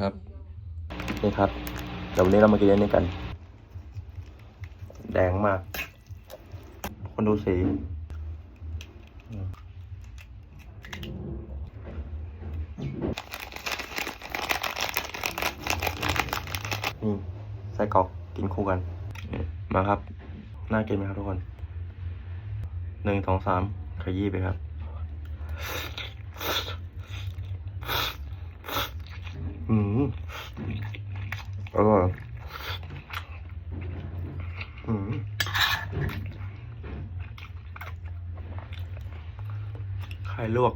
ครับนี่ครับเดี๋ยววันนี้เรามากินอันนี้กัน แดงมาก คนดูสีนี่ไส้กรอกกินคู่กัน มาครับ น่ากินไหมครับทุกคนหนึ่งสองสามขยี้ไปครับ อร่อยอืมไข่ลวก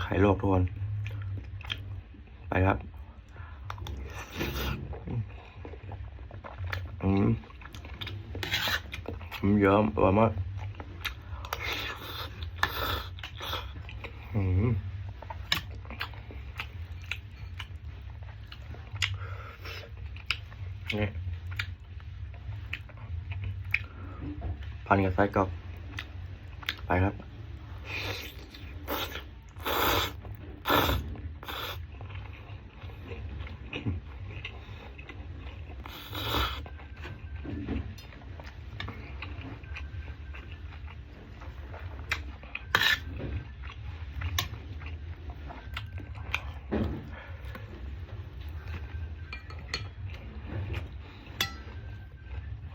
ไข่ลวกทุกคน ไปครับอืมอืมเยอะอร่อยมาก อืม นี่พันกับไส้กรอกไปครับ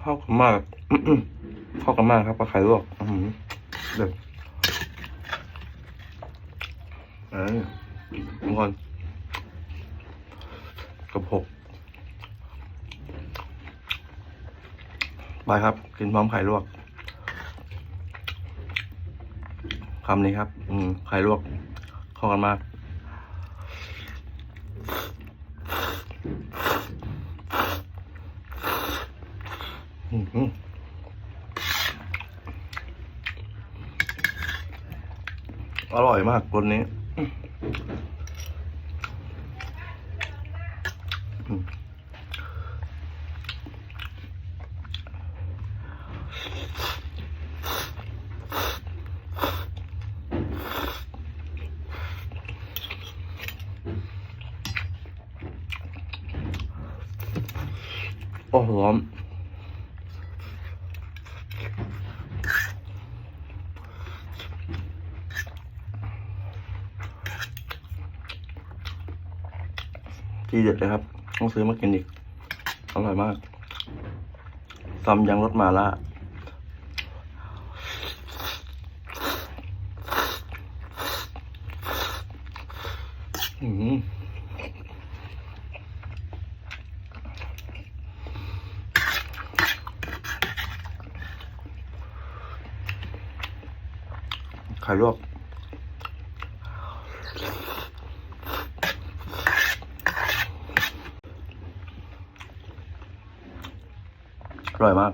เข้ากันมากเข้ากันมากครับปลาไข่ลวกอือหือเด็ดเอ้ยทุกคนกับหกไปครับ กินพร้อมไข่ลวกคำนี้ครับ อืมไข่ลวกเข้ากันมาก อร่อยมากรสนี้อืมโอ้โห ทีเด็ดเลยครับ ต้องซื้อมากินอีก อร่อยมากซำยังรสมาล่าอืมไข่ลวก ร่อยมาก